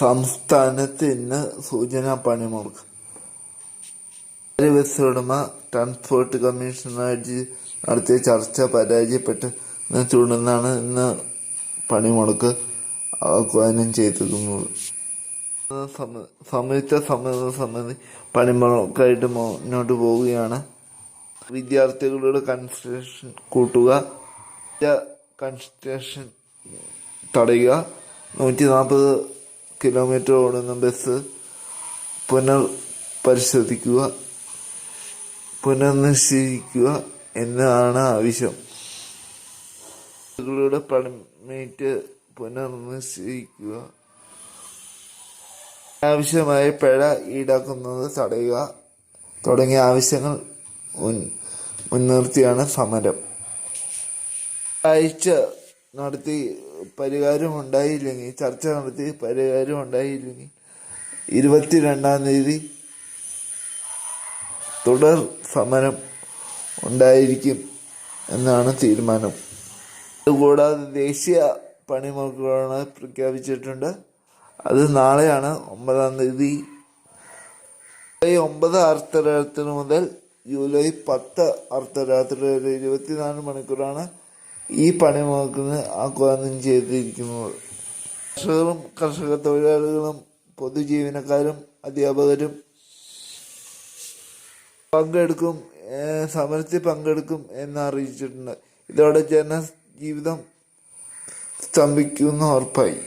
സംസ്ഥാനത്ത് ഇന്ന് സൂചനാ പണിമുടക്ക്. ബസ് ഉടമ ട്രാൻസ്പോർട്ട് കമ്മീഷനുമായിട്ട് നടത്തിയ ചർച്ച പരാജയപ്പെട്ടതിനെ തുടർന്നാണ് ഇന്ന് പണിമുടക്ക് ആഹ്വാനം ചെയ്തിരുന്നത് സംയുക്ത സമയം സമിതി പണിമുടക്കായിട്ട് മുന്നോട്ട് പോവുകയാണ്. വിദ്യാർത്ഥികളുടെ കൺസ്ട്രക്ഷൻ കൂട്ടുക കൺസ്ട്രക്ഷൻ തടയുക നൂറ്റി നാൽപ്പത് കിലോമീറ്റർ ഓടുന്ന ബസ് പുനർ പരിശോധിക്കുക പുനർനിശ്ചയിക്കുക എന്നതാണ് ആവശ്യം. ബസ്സുകളുടെ പെർമിറ്റ് പുനർനിശ്ചയിക്കുക. ആവശ്യമായ പിഴ ഈടാക്കുന്നത് തടയുക തുടങ്ങിയ ആവശ്യങ്ങൾ മുൻ- മുൻനിർത്തിയാണ് സമരം. ആഴ്ച നടത്തി പരിഹാരം ഉണ്ടായില്ലെങ്കിൽ ചർച്ച നടത്തി പരിഹാരം ഉണ്ടായില്ലെങ്കിൽ ഇരുപത്തിരണ്ടാം തീയതി തുടർ സമരം ഉണ്ടായിരിക്കും എന്നാണ് തീരുമാനം. അതുകൂടാതെ ദേശീയ പണിമുടക്കുകളാണ് പ്രഖ്യാപിച്ചിട്ടുണ്ട്. അത് നാളെയാണ് ഒമ്പതാം തീയതി. ജൂലൈ ഒമ്പത് അർദ്ധരാത്രി മുതൽ ജൂലൈ പത്ത് അർദ്ധരാത്രി വരെ ഇരുപത്തിനാല് മണിക്കൂറാണ് ഈ പണിമുടക്കിന് ആഹ്വാനം ചെയ്തിരിക്കുന്നത് കർഷകരും കർഷക തൊഴിലാളികളും പൊതുജീവനക്കാരും അധ്യാപകരും പങ്കെടുക്കും സമരത്തിൽ പങ്കെടുക്കും എന്ന് അറിയിച്ചിട്ടുണ്ട്. ഇതോടെ ജനജീവിതം സ്തംഭിക്കുന്ന ഉറപ്പായി.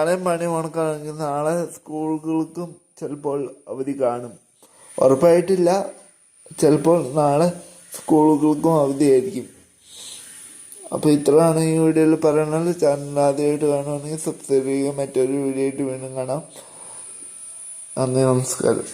നാളെ മണി മുണക്കാണെങ്കിൽ നാളെ സ്കൂളുകൾക്കും ചിലപ്പോൾ അവധി കാണും. ഉറപ്പായിട്ടില്ല ചിലപ്പോൾ നാളെ സ്കൂളുകൾക്കും അവധിയായിരിക്കും. അപ്പോൾ ഇത്രയാണ് ഈ വീഡിയോയിൽ പറയുന്നത് ചാനൽ ആദ്യമായിട്ട് കാണുവാണെങ്കിൽ സബ്സ്ക്രൈബ് ചെയ്യുക മറ്റൊരു വീഡിയോ ആയിട്ട് വീണ്ടും കാണാം. നന്ദി നമസ്കാരം.